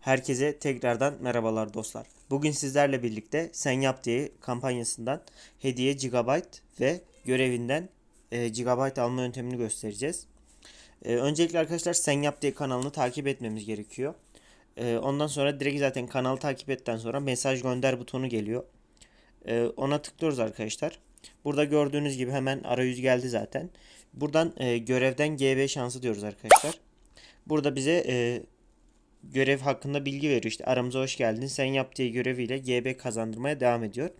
Herkese tekrardan merhabalar dostlar. Bugün sizlerle birlikte Sen Yap diye kampanyasından hediye gigabyte ve görevinden e, gigabyte alma yöntemini göstereceğiz. E, öncelikle arkadaşlar Sen Yap diye kanalını takip etmemiz gerekiyor. E, ondan sonra direkt zaten kanalı takip ettikten sonra mesaj gönder butonu geliyor. E, ona tıklıyoruz arkadaşlar. Burada gördüğünüz gibi hemen arayüz geldi zaten. Buradan e, görevden GB şansı diyoruz arkadaşlar. Burada bize e, görev hakkında bilgi veriyor. İşte aramıza hoş geldin. Sen yap diye göreviyle GB kazandırmaya devam ediyor.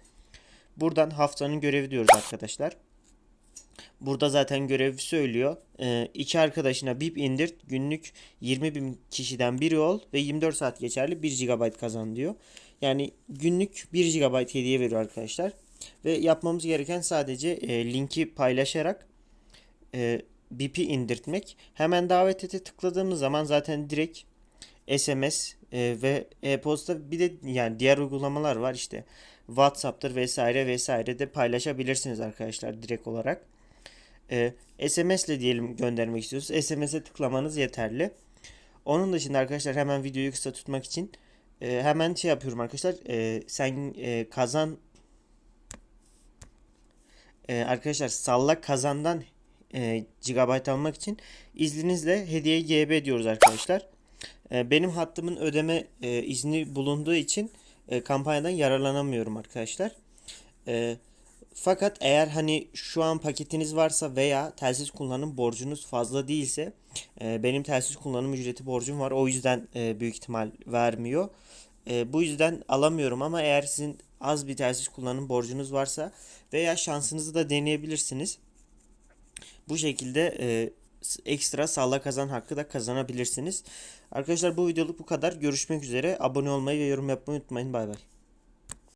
Buradan haftanın görevi diyoruz arkadaşlar. Burada zaten görevi söylüyor. Ee, iki arkadaşına BIP indirt. Günlük 20 bin kişiden biri ol ve 24 saat geçerli 1 GB kazan diyor. Yani günlük 1 GB hediye veriyor arkadaşlar. Ve yapmamız gereken sadece e, linki paylaşarak e, BIP'i indirtmek. Hemen davet ete tıkladığımız zaman zaten direkt SMS e, ve e-posta bir de yani diğer uygulamalar var işte WhatsApp'tır vesaire vesaire de paylaşabilirsiniz arkadaşlar direkt olarak. E, SMS ile diyelim göndermek istiyorsunuz. SMS'e tıklamanız yeterli. Onun dışında arkadaşlar hemen videoyu kısa tutmak için e, hemen şey yapıyorum arkadaşlar. E, sen e, kazan e, arkadaşlar salla kazandan e, gigabyte almak için izninizle hediye GB diyoruz arkadaşlar. E, benim hattımın ödeme e, izni bulunduğu için e, kampanyadan yararlanamıyorum arkadaşlar. E, fakat eğer hani şu an paketiniz varsa veya telsiz kullanım borcunuz fazla değilse e, benim telsiz kullanım ücreti borcum var. O yüzden büyük ihtimal vermiyor. Bu yüzden alamıyorum ama eğer sizin az bir telsiz kullanım borcunuz varsa veya şansınızı da deneyebilirsiniz. Bu şekilde ekstra sağla kazan hakkı da kazanabilirsiniz. Arkadaşlar bu videoluk bu kadar. Görüşmek üzere. Abone olmayı ve yorum yapmayı unutmayın. Bay bay.